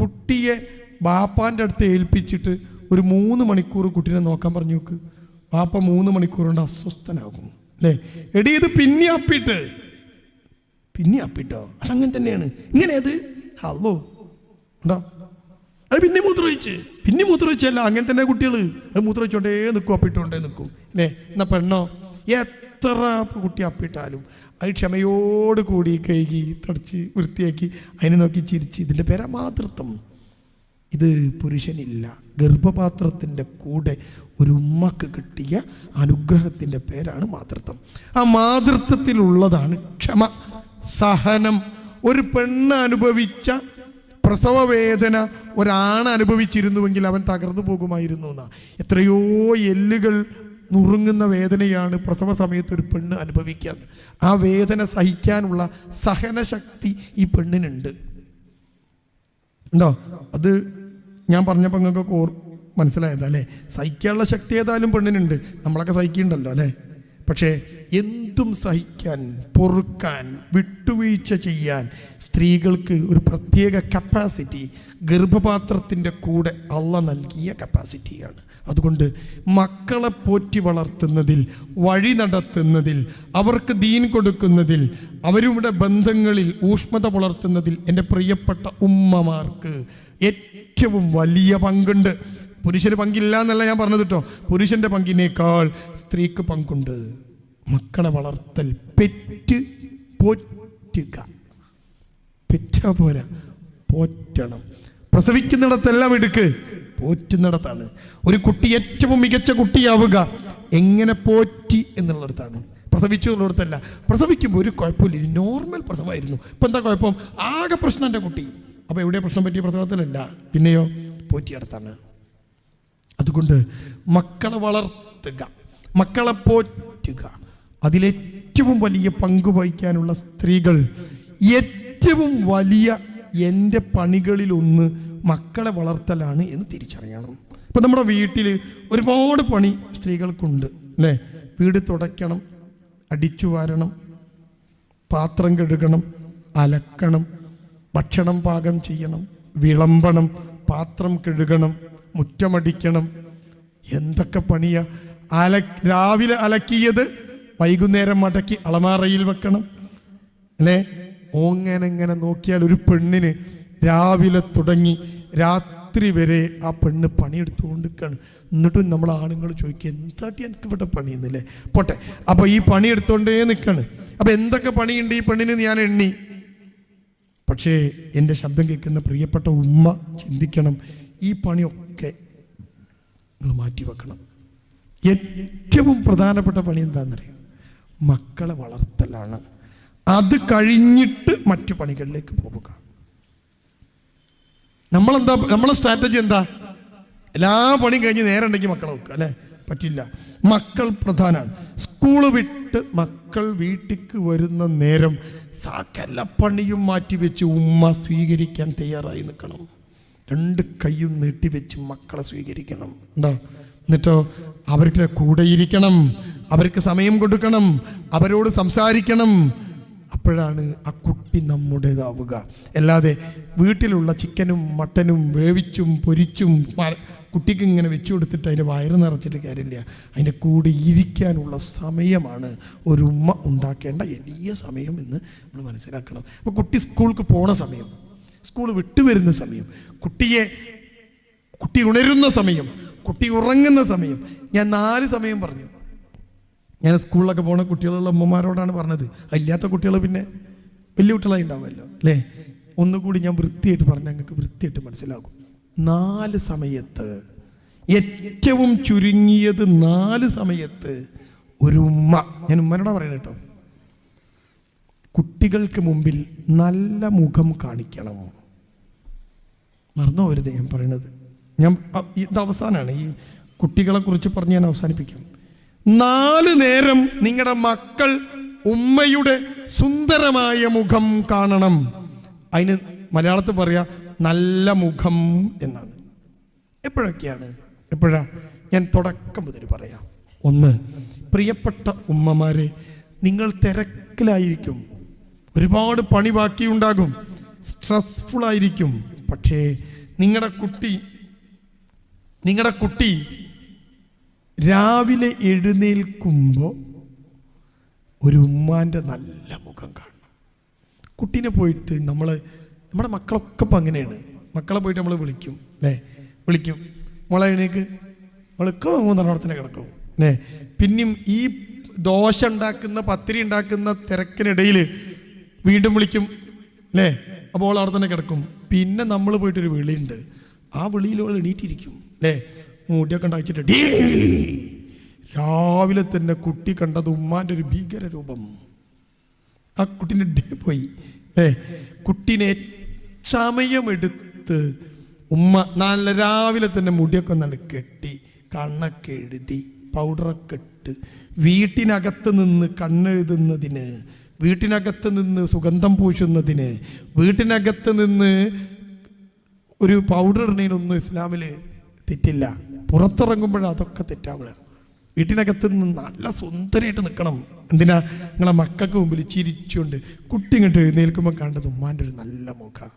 കുട്ടിയെ ബാപ്പാന്റെ അടുത്ത് ഏൽപ്പിച്ചിട്ട് ഒരു മൂന്ന് മണിക്കൂർ കുട്ടീനെ നോക്കാൻ പറഞ്ഞു നോക്ക്. ബാപ്പ മൂന്ന് മണിക്കൂറുകൊണ്ട് അസ്വസ്ഥനാകും അല്ലേ? എടി ഇത് പിന്നെ അപ്പിട്ട് പിന്നെ അപ്പിട്ടോ അതങ്ങനെ തന്നെയാണ്. ഇങ്ങനെ അത് ഹലോ. ഉണ്ടോ? അത് പിന്നെ മൂത്രമൊഴിച്ച് പിന്നെ മൂത്രമൊഴിച്ചല്ല അങ്ങനെ തന്നെ കുട്ടികൾ അത് മൂത്രമൊഴിച്ചോണ്ടേ നിൽക്കും അപ്പിട്ടോണ്ടേ നിൽക്കും അല്ലേ? എന്നാ പെണ്ണോ എത്ര കുട്ടി അപ്പിട്ടാലും അത് ക്ഷമയോട് കൂടി കഴുകി തുടച്ച് വൃത്തിയാക്കി അതിനെ നോക്കി ചിരിച്ച്. ഇതിന്റെ പേരാ മാതൃത്വം. ഇത് പുരുഷനില്ല ഗർഭപാത്രത്തിന്റെ കൂടെ ഒരു ഉമ്മക്ക് കിട്ടിയ അനുഗ്രഹത്തിന്റെ പേരാണ് മാതൃത്വം. ആ മാതൃത്വത്തിലുള്ളതാണ് ക്ഷമ സഹനം. ഒരു പെണ്ണ് അനുഭവിച്ച പ്രസവ വേദന ഒരാണ് അനുഭവിച്ചിരുന്നുവെങ്കിൽ അവൻ തകർന്നു പോകുമായിരുന്നു എന്നാ. എത്രയോ എല്ലുകൾ നുറുങ്ങുന്ന വേദനയാണ് പ്രസവ സമയത്ത് ഒരു പെണ്ണ് അനുഭവിക്കാത്തത് ആ വേദന സഹിക്കാനുള്ള സഹനശക്തി ഈ പെണ്ണിനുണ്ട്. ഉണ്ടോ? അത് ഞാൻ പറഞ്ഞപ്പോൾ നിങ്ങൾക്ക് മനസ്സിലായതാ അല്ലേ? സഹിക്കാനുള്ള ശക്തി ഏതായാലും പെണ്ണിനുണ്ട്. നമ്മളൊക്കെ സഹിക്കുന്നുണ്ടല്ലോ അല്ലേ? പക്ഷേ എന്തും സഹിക്കാൻ പൊറുക്കാൻ വിട്ടുവീഴ്ച ചെയ്യാൻ സ്ത്രീകൾക്ക് ഒരു പ്രത്യേക കപ്പാസിറ്റി ഗർഭപാത്രത്തിന്റെ കൂടെ അള്ള നൽകിയ കപ്പാസിറ്റിയാണ് അതുകൊണ്ട് മക്കളെ പോറ്റി വളർത്തുന്നതിൽ വഴി നടത്തുന്നതിൽ അവർക്ക് ദീൻ കൊടുക്കുന്നതിൽ അവരുടെ ബന്ധങ്ങളിൽ ഊഷ്മത പുലർത്തുന്നതിൽ എന്റെ പ്രിയപ്പെട്ട ഉമ്മമാർക്ക് ഏറ്റവും വലിയ പങ്കുണ്ട്. പുരുഷന് പങ്കില്ല എന്നല്ല ഞാൻ പറഞ്ഞത് കേട്ടോ പുരുഷന്റെ പങ്കിനേക്കാൾ സ്ത്രീക്ക് പങ്കുണ്ട്. മക്കളെ വളർത്തൽ പെറ്റ് പോറ്റുക. പെറ്റ പോരാ പോറ്റണം. പ്രസവിക്കുന്നിടത്തെല്ലാം എടുക്ക് പോറ്റുന്നിടത്താണ്. ഒരു കുട്ടി ഏറ്റവും മികച്ച കുട്ടിയാവുക എങ്ങനെ പോറ്റി എന്നുള്ളിടത്താണ്. പ്രസവിച്ചു എന്നുള്ളിടത്തല്ല. പ്രസവിക്കുമ്പോൾ ഒരു കുഴപ്പമില്ല. നോർമൽ പ്രസവമായിരുന്നു. ഇപ്പം എന്താ കുഴപ്പം? ആകെ പ്രശ്നം എന്റെ കുട്ടി. അപ്പോൾ എവിടെ പ്രശ്നം പറ്റിയ പ്രസവത്തിലല്ല. പിന്നെയോ? പോറ്റിയിടത്താണ് അതുകൊണ്ട് മക്കളെ വളർത്തുക മക്കളെ പോറ്റുക. അതിലേറ്റവും വലിയ പങ്ക് വഹിക്കാനുള്ള സ്ത്രീകൾ ഏറ്റവും വലിയ എന്റെ പണികളിലൊന്ന് മക്കളെ വളർത്തലാണ് എന്ന് തിരിച്ചറിയണം. ഇപ്പം നമ്മുടെ വീട്ടിൽ ഒരുപാട് പണി സ്ത്രീകൾക്കുണ്ട് അല്ലേ? വീട് തുടയ്ക്കണം അടിച്ചു വാരണം പാത്രം കഴുകണം അലക്കണം ഭക്ഷണം പാകം ചെയ്യണം വിളമ്പണം പാത്രം കഴുകണം മുറ്റമടിക്കണം. എന്തൊക്കെ പണിയാ? അല രാവിലെ അലക്കിയത് വൈകുന്നേരം മടക്കി അളമാറയിൽ വെക്കണം. അല്ലേ? ഓങ്ങനെ ഇങ്ങനെ നോക്കിയാൽ ഒരു പെണ്ണിന് രാവിലെ തുടങ്ങി രാത്രി വരെ ആ പെണ്ണ് പണിയെടുത്തുകൊണ്ടിരിക്കുകയാണ് എന്നിട്ടും നമ്മൾ ആണുങ്ങൾ ചോദിക്കുക എന്താട്ടി എനിക്ക് ഇവിടെ പണിയുന്നില്ലേ? പോട്ടെ. അപ്പോൾ ഈ പണിയെടുത്തോണ്ടേ നിൽക്കാണ് അപ്പോൾ എന്തൊക്കെ പണിയുണ്ട് ഈ പെണ്ണിന് ഞാൻ എണ്ണി. പക്ഷേ എന്റെ ശബ്ദം കേൾക്കുന്ന പ്രിയപ്പെട്ട ഉമ്മ ചിന്തിക്കണം ഈ പണിയൊക്കെ നിങ്ങൾ മാറ്റി വെക്കണം. ഏറ്റവും പ്രധാനപ്പെട്ട പണി എന്താണെന്നറിയാം മക്കളെ വളർത്തലാണ്. അത് കഴിഞ്ഞിട്ട് മറ്റു പണികളിലേക്ക് പോവുക നമ്മളെന്താ നമ്മളെ സ്ട്രാറ്റജി എന്താ? എല്ലാ പണിയും കഴിഞ്ഞ് നേരെ ഉണ്ടെങ്കിൽ മക്കളെ വെക്കുക അല്ലേ? പറ്റില്ല. മക്കൾ പ്രധാനമാണ്. സ്കൂൾ വിട്ട് മക്കൾ വീട്ടിക്ക് വരുന്ന നേരം സകല പണിയും മാറ്റിവെച്ച് ഉമ്മ സ്വീകരിക്കാൻ തയ്യാറായി നിൽക്കണം. രണ്ട് കൈയും നീട്ടിവെച്ച് മക്കളെ സ്വീകരിക്കണം. എന്താ? എന്നിട്ടോ അവർക്ക് കൂടെ ഇരിക്കണം അവർക്ക് സമയം കൊടുക്കണം അവരോട് സംസാരിക്കണം. അപ്പോഴാണ് ആ കുട്ടി നമ്മുടേതാവുക. അല്ലാതെ വീട്ടിലുള്ള ചിക്കനും മട്ടനും വേവിച്ചും പൊരിച്ചും കുട്ടിക്ക് ഇങ്ങനെ വെച്ചു കൊടുത്തിട്ട് അതിന്റെ വയറ് നിറച്ചിട്ട് കാര്യമില്ല. അതിന്റെ കൂടെ ഇരിക്കാനുള്ള സമയമാണ് ഒരു ഉമ്മ ഉണ്ടാക്കേണ്ട വലിയ സമയം എന്ന് നമ്മൾ മനസ്സിലാക്കണം. അപ്പോൾ കുട്ടി സ്കൂൾക്ക് പോണ സമയം സ്കൂൾ വിട്ടു വരുന്ന സമയം കുട്ടിയെ കുട്ടി ഉണരുന്ന സമയം കുട്ടി ഉറങ്ങുന്ന സമയം. ഞാൻ നാല് സമയം പറഞ്ഞു. ഞാൻ സ്കൂളിലൊക്കെ പോണ കുട്ടികളുള്ള അമ്മമാരോടാണ് പറഞ്ഞത്. അല്ലാത്ത കുട്ടികൾ പിന്നെ വലിയ കുട്ടികളായി ഉണ്ടാവുമല്ലോ. അല്ലേ? ഒന്നുകൂടി ഞാൻ വൃത്തിയായിട്ട് പറഞ്ഞാൽ ഞങ്ങൾക്ക് വൃത്തിയായിട്ട് മനസ്സിലാകും. നാല് സമയത്ത് ഏറ്റവും ചുരുങ്ങിയത് നാല് സമയത്ത് ഒരു ഉമ്മ ഞാൻ ഉമ്മനോടാ പറയുന്നത് കേട്ടോ. കുട്ടികൾക്ക് മുമ്പിൽ നല്ല മുഖം കാണിക്കണം. മറന്നു പോരുത് ഞാൻ പറയുന്നത് ഞാൻ ഇത് അവസാനമാണ് ഈ കുട്ടികളെ കുറിച്ച് പറഞ്ഞ് ഞാൻ അവസാനിപ്പിക്കും. നാല് നേരം നിങ്ങളുടെ മക്കൾ ഉമ്മയുടെ സുന്ദരമായ മുഖം കാണണം. അതിന് മലയാളത്തിൽ പറയാ നല്ല മുഖം എന്നാണ്. എപ്പോഴൊക്കെയാണ്? എപ്പോഴാ? ഞാൻ തുടക്കം മുതൽ പറയാം. ഒന്ന് പ്രിയപ്പെട്ട ഉമ്മമാരെ നിങ്ങൾ തിരക്കിലായിരിക്കും. ഒരുപാട് പണി ബാക്കിയുണ്ടാകും. സ്ട്രെസ്ഫുൾ ആയിരിക്കും പക്ഷേ നിങ്ങളുടെ കുട്ടി നിങ്ങളുടെ കുട്ടി രാവിലെ എഴുന്നേൽക്കുമ്പോൾ ഒരു ഉമ്മാന്റെ നല്ല മുഖം കാണണം. കുട്ടീനെ പോയിട്ട് നമ്മൾ നമ്മുടെ മക്കളൊക്കെ ഇപ്പം അങ്ങനെയാണ്. മക്കളെ പോയിട്ട് നമ്മൾ വിളിക്കും അല്ലേ വിളിക്കും. മോളെ എഴുന്നേക്ക്. മോളൊക്കെ മൂന്നെണ്ണത്തിന് കിടക്കും അല്ലേ പിന്നെയും ഈ ദോശ ഉണ്ടാക്കുന്ന പത്തിരി ഉണ്ടാക്കുന്ന തിരക്കിനിടയിൽ വീണ്ടും വിളിക്കും അല്ലേ അപ്പോൾ അവൾ അവിടെ തന്നെ കിടക്കും. പിന്നെ നമ്മൾ പോയിട്ടൊരു വിളിയുണ്ട്. ആ വിളിയിൽ അവൾ എണീറ്റിരിക്കും. അല്ലേ മൂടിയൊക്കെ ഉണ്ടാക്കിയിട്ട് രാവിലെ തന്നെ കുട്ടി കണ്ടത് ഉമ്മാന്റെ ഒരു ഭീകര രൂപം. ആ കുട്ടീന്റെ ഡേ പോയി. ഏ കുട്ടീനെ സമയമെടുത്ത് ഉമ്മ നല്ല രാവിലെ തന്നെ മുടിയൊക്കെ നല്ല കെട്ടി കണ്ണൊക്കെ എഴുതി പൗഡറൊക്കെ ഇട്ട് വീട്ടിനകത്ത് നിന്ന് കണ്ണെഴുതുന്നതിന് വീട്ടിനകത്ത് നിന്ന് സുഗന്ധം പൂശുന്നതിന് വീട്ടിനകത്ത് നിന്ന് ഒരു പൗഡർ ഇടുന്നതിനൊന്നും ഇസ്ലാമിൽ തെറ്റില്ല. പുറത്തിറങ്ങുമ്പോൾ അതൊക്കെ തെറ്റാവുക. വീട്ടിനകത്ത് നിന്ന് നല്ല സുന്ദരമായിട്ട് നിൽക്കണം. എന്തിനാ? നിങ്ങളെ മക്കൾക്ക് മുമ്പിൽ ചിരിച്ചുകൊണ്ട് കുട്ടി ഇങ്ങോട്ട് എഴുന്നേൽക്കുമ്പോൾ കണ്ടത് ഉമ്മാന്റെ ഒരു നല്ല മുഖ.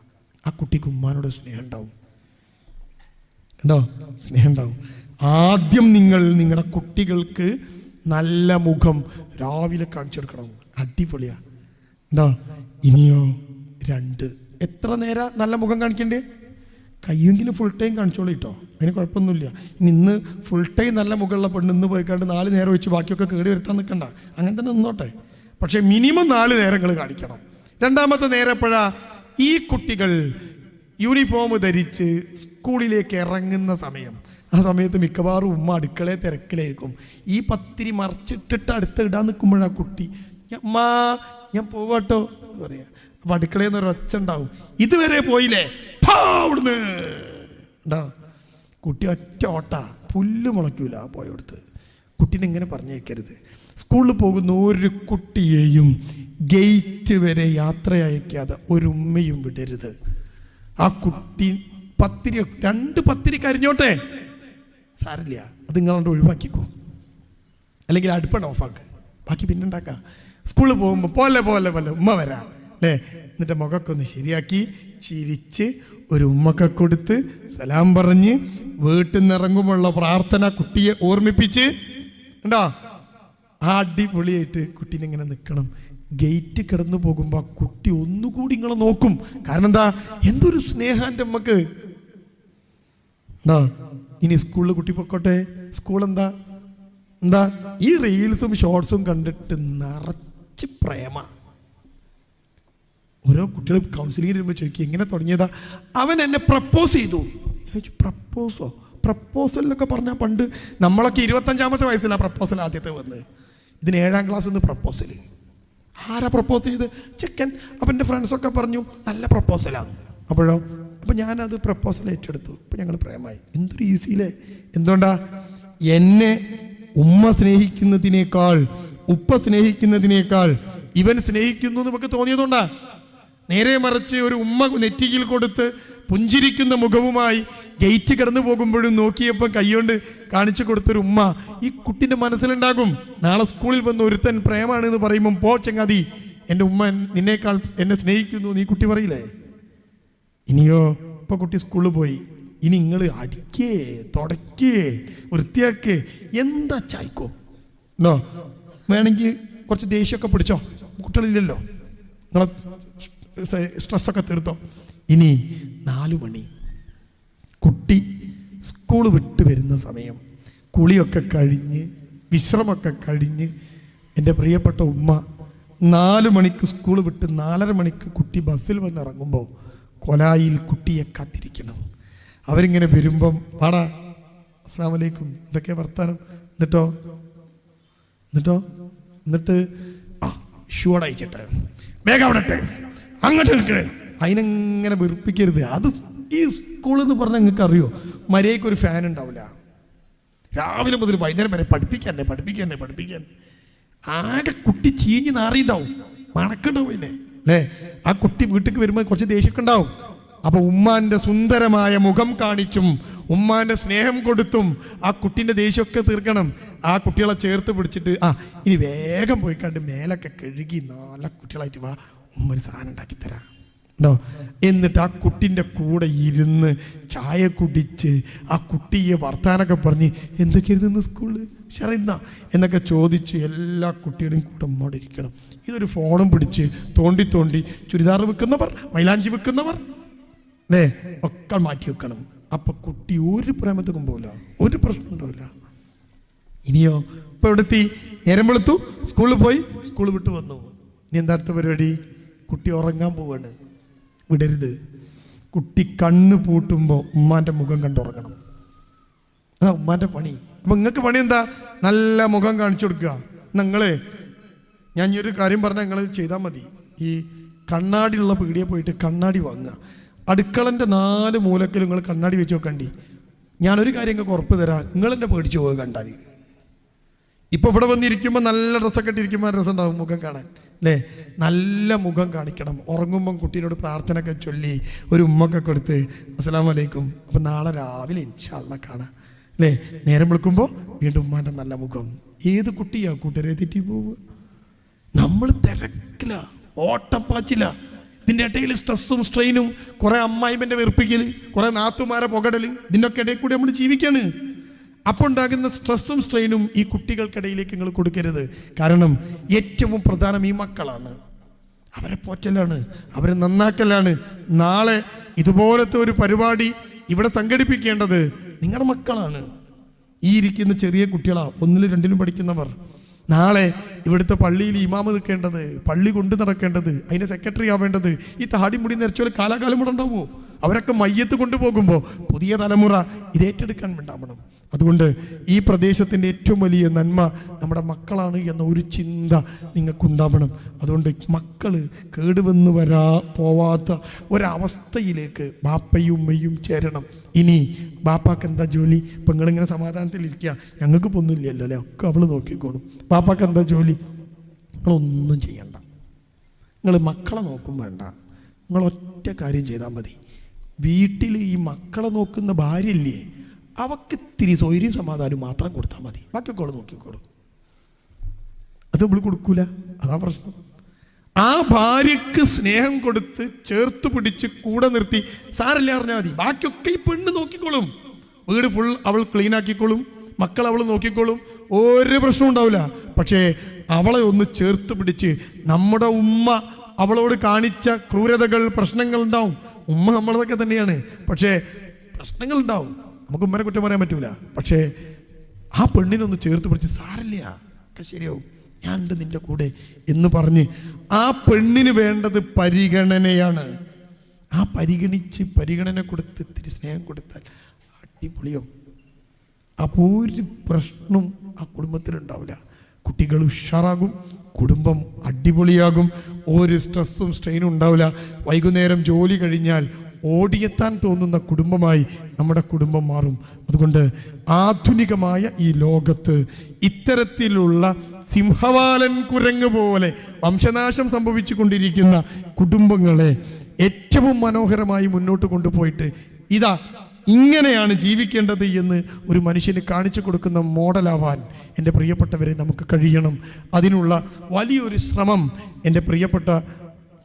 ആ കുട്ടിക്ക് ഉമ്മാനോട് സ്നേഹം ഉണ്ടാവും. ഉണ്ടോ? സ്നേഹം ഉണ്ടാവും. ആദ്യം നിങ്ങൾ നിങ്ങളുടെ കുട്ടികൾക്ക് നല്ല മുഖം രാവിലെ കാണിച്ചെടുക്കണം. അടിപൊളിയാ. എന്താ ഇനിയോ? രണ്ട്. എത്ര നേരം നല്ല മുഖം കാണിക്കണ്ടേ? കയ്യെങ്കിലും ഫുൾ ടൈം കാണിച്ചോളൂ കേട്ടോ അതിന് കുഴപ്പമൊന്നുമില്ല. ഇനി ഇന്ന് ഫുൾ ടൈം നല്ല മുകളിലുള്ള പെണ്ണ് ഇന്ന് പോയിക്കാണ്ട് നാല് നേരം വെച്ച് ബാക്കിയൊക്കെ കേടി വരുത്താൻ നിൽക്കണ്ട. അങ്ങനെ തന്നെ നിന്നോട്ടെ. പക്ഷേ മിനിമം നാല് നേരങ്ങൾ കാണിക്കണം. രണ്ടാമത്തെ നേരം എപ്പോഴാ? ഈ കുട്ടികൾ യൂണിഫോം ധരിച്ച് സ്കൂളിലേക്ക് ഇറങ്ങുന്ന സമയം. ആ സമയത്ത് മിക്കവാറും ഉമ്മ അടുക്കളയെ തിരക്കിലായിരിക്കും. ഈ പത്തിരി മറിച്ചിട്ടിട്ട് അടുത്ത് ഇടാൻ നിൽക്കുമ്പോഴാണ് കുട്ടി അമ്മാ ഞാൻ പോവാട്ടോ എന്ന് പറയാ. അപ്പൊ അടുക്കളയിൽ നിന്ന് ഒരൊച്ച ഉണ്ടാവും. ഇതുവരെ പോയില്ലേ? അവിടുന്ന്. കുട്ടി ഒറ്റ ഓട്ട. പുല്ല് മുളയ്ക്കൂല പോയോടുത്ത് കുട്ടീനെ ഇങ്ങനെ പറഞ്ഞേക്കരുത് സ്കൂളിൽ പോകുന്ന ഒരു കുട്ടിയെയും ഗേറ്റ് വരെ യാത്ര അയക്കാതെ ഒരു ഉമ്മയും വിടരുത്. ആ കുട്ടി പത്തിരി രണ്ട് പത്തിരി കരിഞ്ഞോട്ടെ? സാരില്ല അത് നിങ്ങളോട് ഒഴിവാക്കിക്കോ. അല്ലെങ്കിൽ അടുപ്പണ്ട ഓഫാക്ക്. ബാക്കി പിന്നെ ഉണ്ടാക്കാം. സ്കൂളിൽ പോകുമ്പോൾ പോലെ പോലെ പോലെ ഉമ്മ വരാം. അല്ലേ? എന്നിട്ട് മുഖമൊക്കെ ഒന്ന് ശരിയാക്കി ചിരിച്ച് ഒരു ഉമ്മക്കെ കൊടുത്ത് സലാം പറഞ്ഞ് വീട്ടിൽ നിന്ന് ഇറങ്ങുമ്പോഴുള്ള പ്രാർത്ഥന കുട്ടിയെ ഓർമ്മിപ്പിച്ച് ഉണ്ടോ ആ അടിപൊളിയായിട്ട് കുട്ടീനെ ഇങ്ങനെ നിൽക്കണം ഗേറ്റ് കിടന്നു പോകുമ്പോൾ ആ കുട്ടി ഒന്നുകൂടി നിങ്ങളെ നോക്കും. കാരണം എന്താ? എന്തൊരു സ്നേഹാന്റെ അമ്മയ്ക്ക് എന്താ ഇനി സ്കൂളിൽ കുട്ടി പൊക്കോട്ടെ? സ്കൂൾ എന്താ? എന്താ? ഈ റീൽസും ഷോർട്സും കണ്ടിട്ട് നിറച്ച് പ്രേമ. ഓരോ കുട്ടികൾ കൗൺസിലിംഗ് വരുമ്പോൾ ചോദിക്കും എങ്ങനെ തുടങ്ങിയതാ? അവൻ എന്നെ പ്രപ്പോസ് ചെയ്തു. പ്രപ്പോസോ പ്രപ്പോസൽ എന്നൊക്കെ പറഞ്ഞാൽ പണ്ട് നമ്മളൊക്കെ ഇരുപത്തഞ്ചാമത്തെ വയസ്സിലാണ് പ്രപ്പോസൽ ആദ്യത്തെ വന്ന്. ഇതിന് ഏഴാം ക്ലാസ് നിന്ന് പ്രപ്പോസൽ ആരാ പ്രപ്പോസ് ചെയ്ത് ചെക്കൻ. അപ്പം എന്റെ ഫ്രണ്ട്സൊക്കെ പറഞ്ഞു നല്ല പ്രപ്പോസലാണ് അപ്പോഴോ? അപ്പം ഞാനത് പ്രപ്പോസൽ ഏറ്റെടുത്തു. അപ്പോൾ ഞങ്ങൾ പ്രേമായി എന്തൊരു ഈസിയിലെ എന്തുകൊണ്ടാ? എന്നെ ഉമ്മ സ്നേഹിക്കുന്നതിനേക്കാൾ ഉപ്പ സ്നേഹിക്കുന്നതിനേക്കാൾ ഇവൻ സ്നേഹിക്കുന്നു നമുക്ക് തോന്നിയതുകൊണ്ടാ? നേരെ മറിച്ച് ഒരു ഉമ്മ നെറ്റിയിൽ കൊടുത്ത് പുഞ്ചിരിക്കുന്ന മുഖവുമായി ഗേറ്റ് കടന്നു പോകുമ്പോഴും നോക്കിയപ്പോൾ കൈകൊണ്ട് കാണിച്ചു കൊടുത്തൊരു ഉമ്മ ഈ കുട്ടിന്റെ മനസ്സിലുണ്ടാകും. നാളെ സ്കൂളിൽ വന്ന് ഒരുത്തൻ പ്രേമാണ് എന്ന് പറയുമ്പോൾ പോ ചങ്ങാതി. എന്റെ ഉമ്മ നിന്നേക്കാൾ എന്നെ സ്നേഹിക്കുന്നു. നീ കുട്ടി പറയില്ലേ? ഇനിയോ? ഇപ്പൊ കുട്ടി സ്കൂളിൽ പോയി. ഇനി നിങ്ങൾ അടിക്കേ തുടക്കേ വൃത്തിയാക്കേ എന്താ ചായ്ക്കോ? നോ വേണമെങ്കിൽ കുറച്ച് ദേഷ്യമൊക്കെ പിടിച്ചോ. കുട്ടികളില്ലല്ലോ. നിങ്ങളെ സ്ട്രെസ്സൊക്കെ തീർത്തോ. ഇനി നാലു മണി. കുട്ടി സ്കൂൾ വിട്ട് വരുന്ന സമയം. കുളിയൊക്കെ കഴിഞ്ഞ് വിശ്രമൊക്കെ കഴിഞ്ഞ് എന്റെ പ്രിയപ്പെട്ട ഉമ്മ നാല് മണിക്ക് സ്കൂൾ വിട്ട് നാലര മണിക്ക് കുട്ടി ബസ്സിൽ വന്ന് ഇറങ്ങുമ്പോൾ കൊലായിൽ കുട്ടിയെ കാത്തിരിക്കണം. അവരിങ്ങനെ വരുമ്പം വാടാ അസ്സാം വലൈക്കും ഇതൊക്കെ വർത്താനം? എന്നിട്ടോ? എന്നിട്ടോ? എന്നിട്ട് ആ ഷൂടെ അയച്ചിട്ട്. വേഗം അവിടെ അങ്ങോട്ട് നിൽക്കണേ അതിനെങ്ങനെ വെറുപ്പിക്കരുത്. അത് ഈ സ്കൂളിൽ എന്ന് പറഞ്ഞാൽ നിങ്ങൾക്ക് അറിയോ മര്യാദയ്ക്ക് ഒരു ഫാൻ ഉണ്ടാവില്ല. രാവിലെ മുതൽ വൈകുന്നേരം വരെ പഠിപ്പിക്കാനേ പഠിപ്പിക്കാനേ പഠിപ്പിക്കാൻ. ആകെ കുട്ടി ചീഞ്ഞ് നാറിയിട്ടാവും മണക്കുണ്ടാവും പിന്നെ അല്ലേ ആ കുട്ടി വീട്ടിൽ വരുമ്പോൾ കുറച്ച് ദേഷ്യമൊക്കെ ഉണ്ടാവും. അപ്പൊ ഉമ്മാന്റെ സുന്ദരമായ മുഖം കാണിച്ചും ഉമ്മാന്റെ സ്നേഹം കൊടുത്തും ആ കുട്ടീന്റെ ദേഷ്യമൊക്കെ തീർക്കണം. ആ കുട്ടികളെ ചേർത്ത് പിടിച്ചിട്ട് ആ ഇനി വേഗം പോയി കണ്ട് മേലൊക്കെ കഴുകി നല്ല കുട്ടികളായിട്ട് വാ ഉമ്മ ഒരു സാധനം ഉണ്ടാക്കി തരാം ഉണ്ടോ എന്നിട്ട് ആ കുട്ടിന്റെ കൂടെ ഇരുന്ന് ചായ കുടിച്ച് ആ കുട്ടിയെ വർത്താനൊക്കെ പറഞ്ഞ് എന്തൊക്കെയായിരുന്നു ഇന്ന് സ്കൂളിൽ ഷറിന്ന എന്നൊക്കെ ചോദിച്ച് എല്ലാ കുട്ടിയുടെയും കൂടെ മോടെ ഇരിക്കണം. ഇതൊരു ഫോണും പിടിച്ച് തോണ്ടി തോണ്ടി ചുരിദാർ വെക്കുന്നവർ മൈലാഞ്ചി വെക്കുന്നവർ അല്ലേ ഒക്കെ മാറ്റി വെക്കണം. അപ്പൊ കുട്ടി ഒരു പ്രേമത്തിനും പോകില്ല ഒരു പ്രശ്നം ഉണ്ടാവില്ല. ഇനിയോ? ഇപ്പൊ എവിടെത്തി? നേരം വെളുത്തു. സ്കൂളിൽ പോയി. സ്കൂൾ വിട്ട് വന്നു. ഇനി എന്താ അടുത്ത പരിപാടി? കുട്ടി ഉറങ്ങാൻ പോവാണ്. വിടരുത്. കുട്ടി കണ്ണ് പൂട്ടുമ്പോൾ ഉമ്മാന്റെ മുഖം കണ്ടുറങ്ങണം. അതാ ഉമ്മാന്റെ പണി. അപ്പം നിങ്ങൾക്ക് പണി എന്താ നല്ല മുഖം കാണിച്ചു കൊടുക്കുക. നിങ്ങളെ ഞാൻ ഈ ഒരു കാര്യം പറഞ്ഞാൽ നിങ്ങൾ ചെയ്താൽ മതി. ഈ കണ്ണാടിയുള്ള പീടിയെ പോയിട്ട് കണ്ണാടി വാങ്ങുക. അടുക്കളന്റെ നാല് മൂലക്കിൽ നിങ്ങൾ കണ്ണാടി വെച്ച് നോക്കണ്ടി. ഞാനൊരു കാര്യം നിങ്ങൾക്ക് ഉറപ്പ് തരാം. നിങ്ങളെന്നെ പേടിച്ച് പോകുക കണ്ടാൽ ഇപ്പോൾ ഇവിടെ വന്നിരിക്കുമ്പോൾ നല്ല ഡ്രസ്സൊക്കെ ഇട്ടിരിക്കുമ്പോൾ രസം ഉണ്ടാവും മുഖം കാണാൻ. അല്ലേ നല്ല മുഖം കാണിക്കണം. ഉറങ്ങുമ്പം കുട്ടീനോട് പ്രാർത്ഥനയൊക്കെ ചൊല്ലി ഒരു ഉമ്മൊക്കെ കൊടുത്ത് അസ്സലാമു വലൈക്കും അപ്പം നാളെ രാവിലെ ഇൻഷാള്ള കാണാം. അല്ലേ നേരം വിളിക്കുമ്പോൾ വീണ്ടും ഉമ്മാന്റെ നല്ല മുഖം. ഏത് കുട്ടിയാ? കൂട്ടരെ തെറ്റി പോവുക. നമ്മൾ തിരക്കില്ല ഓട്ടപ്പാച്ചില്ല ഇതിന്റെ ഇടയിൽ സ്ട്രെസ്സും സ്ട്രെയിനും കുറേ അമ്മായിമ്മന്റെ വെറുപ്പിക്കൽ കുറേ നാത്തുമാരെ പുകടൽ ഇതിന്റെ ഒക്കെ ഇടയിൽ കൂടി നമ്മൾ ജീവിക്കാണ്. അപ്പോൾ ഉണ്ടാകുന്ന സ്ട്രെസ്സും സ്ട്രെയിനും ഈ കുട്ടികൾക്കിടയിലേക്ക് നിങ്ങൾ കൊടുക്കരുത്. കാരണം ഏറ്റവും പ്രധാനം ഈ മക്കളാണ്. അവരെ പോറ്റലാണ് അവരെ നന്നാക്കലാണ്. നാളെ ഇതുപോലത്തെ ഒരു പരിപാടി ഇവിടെ സംഘടിപ്പിക്കേണ്ടത് നിങ്ങളുടെ മക്കളാണ്. ഈ ഇരിക്കുന്ന ചെറിയ കുട്ടികളാ ഒന്നിലും രണ്ടിലും പഠിക്കുന്നവർ. നാളെ ഇവിടുത്തെ പള്ളിയിൽ ഇമാമ് നിൽക്കേണ്ടത് പള്ളി കൊണ്ടു നടക്കേണ്ടത് അതിന്റെ സെക്രട്ടറി ആവേണ്ടത് ഈ താടി മുടി നിറച്ചോലെ കാലാകാലം ഇവിടെ ഉണ്ടാവുമോ? അവരൊക്കെ മയ്യത്ത് കൊണ്ടുപോകുമ്പോൾ പുതിയ തലമുറ ഇത് ഏറ്റെടുക്കാൻ വേണ്ടാവണം അതുകൊണ്ട് ഈ പ്രദേശത്തിന്റെ ഏറ്റവും വലിയ നന്മ നമ്മുടെ മക്കളാണ് എന്ന ഒരു ചിന്ത നിങ്ങൾക്കുണ്ടാവണം. അതുകൊണ്ട് മക്കൾ കേടുവന്ന് വരാ പോവാത്ത ഒരവസ്ഥയിലേക്ക് ബാപ്പയും ഉമ്മയും ചേരണം. ഇനി ബാപ്പാക്ക് എന്താ ജോലി? ഇപ്പം നിങ്ങളിങ്ങനെ സമാധാനത്തിലിരിക്കുക ഞങ്ങൾക്ക് പൊന്നില്ലല്ലോ അല്ലേ? ഒക്കെ അവൾ നോക്കിക്കോളും. ബാപ്പാക്ക് എന്താ ജോലി? നിങ്ങളൊന്നും ചെയ്യണ്ട. നിങ്ങൾ മക്കളെ നോക്കും വേണ്ട. നിങ്ങൾ ഒറ്റ കാര്യം ചെയ്താൽ മതി. വീട്ടിൽ ഈ മക്കളെ നോക്കുന്ന ഭാര്യ ഇല്ലേ അവക്ക് ഇത്തിരി സ്വൈര്യം സമാധാനം മാത്രം കൊടുത്താൽ മതി. ബാക്കിയൊക്കെ നോക്കിക്കോളൂ. അത് നമ്മൾ കൊടുക്കൂല. അതാ പ്രശ്നം. ആ ഭാര്യക്ക് സ്നേഹം കൊടുത്ത് ചേർത്ത് പിടിച്ച് കൂടെ നിർത്തി സാരല്ല അറിഞ്ഞാൽ മതി. ബാക്കിയൊക്കെ ഈ പെണ്ണ് നോക്കിക്കോളും. വീട് ഫുൾ അവൾ ക്ലീൻ ആക്കിക്കോളും. മക്കൾ അവൾ നോക്കിക്കോളും. ഒരു പ്രശ്നവും ഉണ്ടാവില്ല. പക്ഷേ അവളെ ഒന്ന് ചേർത്ത് പിടിച്ച് നമ്മുടെ ഉമ്മ അവളോട് കാണിച്ച ക്രൂരതകൾ പ്രശ്നങ്ങൾ ഉണ്ടാവും. ഉമ്മ നമ്മളതൊക്കെ തന്നെയാണ്. പക്ഷേ പ്രശ്നങ്ങൾ ഉണ്ടാവും നമുക്ക് ഉമ്മനെ കുറ്റം പറയാൻ പറ്റൂല. പക്ഷേ ആ പെണ്ണിനൊന്ന് ചേർത്ത് പിടിച്ച് സാരല്ല ഒക്കെ ശരിയാവും. ഞാൻ ഉണ്ട് നിന്റെ കൂടെ എന്ന് പറഞ്ഞ് ആ പെണ്ണിന് വേണ്ടത് പരിഗണനയാണ്. ആ പരിഗണിച്ച് പരിഗണന കൊടുത്ത് ഇത്തിരി സ്നേഹം കൊടുത്താൽ അടിപൊളിയോ? അപ്പോൾ ഒരു പ്രശ്നം ആ കുടുംബത്തിലുണ്ടാവില്ല. കുട്ടികൾ ഉഷാറാകും. കുടുംബം അടിപൊളിയാകും. ഒരു സ്ട്രെസ്സും സ്ട്രെയിനും ഉണ്ടാവില്ല. വൈകുന്നേരം ജോലി കഴിഞ്ഞാൽ ഓടിയെത്താൻ തോന്നുന്ന കുടുംബമായി നമ്മുടെ കുടുംബം മാറും. അതുകൊണ്ട് ആധുനികമായ ഈ ലോകത്ത് ഇത്തരത്തിലുള്ള സിംഹവാലൻ കുരങ്ങ് പോലെ വംശനാശം സംഭവിച്ചു കൊണ്ടിരിക്കുന്ന കുടുംബങ്ങളെ ഏറ്റവും മനോഹരമായി മുന്നോട്ട് കൊണ്ടുപോയിട്ട് ഇതാ ഇങ്ങനെയാണ് ജീവിക്കേണ്ടത് എന്ന് ഒരു മനുഷ്യന് കാണിച്ചു കൊടുക്കുന്ന മോഡലാവാൻ എന്റെ പ്രിയപ്പെട്ടവരെ നമുക്ക് കഴിയണം. അതിനുള്ള വലിയൊരു ശ്രമം എന്റെ പ്രിയപ്പെട്ട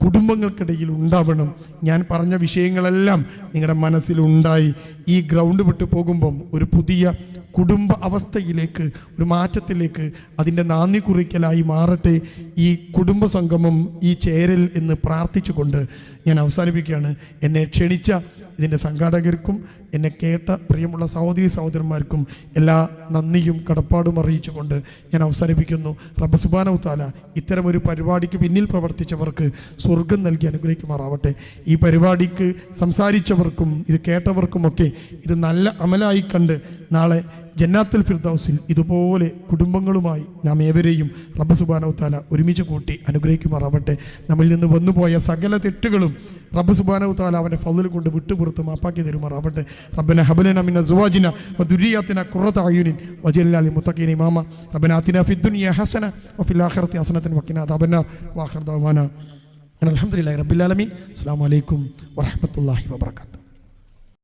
കുടുംബങ്ങൾക്കിടയിൽ ഉണ്ടാവണം. ഞാൻ പറഞ്ഞ വിഷയങ്ങളെല്ലാം നിങ്ങളുടെ മനസ്സിലുണ്ടായി. ഈ ഗ്രൗണ്ട് വിട്ട് പോകുമ്പം ഒരു പുതിയ കുടുംബ അവസ്ഥയിലേക്ക് ഒരു മാറ്റത്തിലേക്ക് അതിന്റെ നാന്ദി കുറിക്കലായി മാറട്ടെ. ഈ കുടുംബ സംഗമം ഈ ചേരൽ എന്ന് പ്രാർത്ഥിച്ചുകൊണ്ട് ഞാൻ അവസാനിപ്പിക്കുകയാണ്. എന്നെ ക്ഷണിച്ച ഇതിന്റെ സംഘാടകർക്കും എന്നെ കേട്ട പ്രിയമുള്ള സഹോദരി സഹോദരന്മാർക്കും എല്ലാ നന്ദിയും കടപ്പാടും അറിയിച്ചുകൊണ്ട് ഞാൻ അവസാനിപ്പിക്കുന്നു. റബ്ബ് സുബാനവ് താല ഇത്തരം ഒരു പരിപാടിക്ക് പിന്നിൽ പ്രവർത്തിച്ചവർക്ക് സ്വർഗം നൽകി അനുഗ്രഹിക്കുമാറാവട്ടെ. ഈ പരിപാടിക്ക് സംസാരിച്ചവർക്കും ഇത് കേട്ടവർക്കുമൊക്കെ ഇത് നല്ല അമലായി കണ്ട് നാളെ ജന്നാത്തുൽ ഫിർദൌസിൽ ഇതുപോലെ കുടുംബങ്ങളുമായി നാം ഏവരെയും റബ്ബ് സുബാനവ് താല ഒരുമിച്ച് കൂട്ടി അനുഗ്രഹിക്കുമാറാവട്ടെ. നമ്മിൽ നിന്ന് വന്നുപോയ സകല തെറ്റുകളും റബ്ബ് സുബാനവ് താല അവന്റെ ഫൗദൽ കൊണ്ട് വിട്ടുപുറത്ത് മാപ്പാക്കി തരുമാറാവട്ടെ. റബ്ബന ഹബലന മിന സുവാജിന വദുരിയാത്തിന ഖുറത അയുനിൻ വജലന ലിൽമുത്തഖീന ഇമാമ. റബ്ബന അതിന ഫിദ് ദുനിയ ഹസന വഫിൽ ആഖിറതി ഹസനതൻ വക്കിന അദാബന്നാർ. വാഖിർ ദവാന അൽഹംദുലില്ലാഹി റബ്ബിൽ ആലമീൻ. അസ്സലാമു അലൈക്കും വറഹ്മത്തുള്ളാഹി വബറകാതുഹു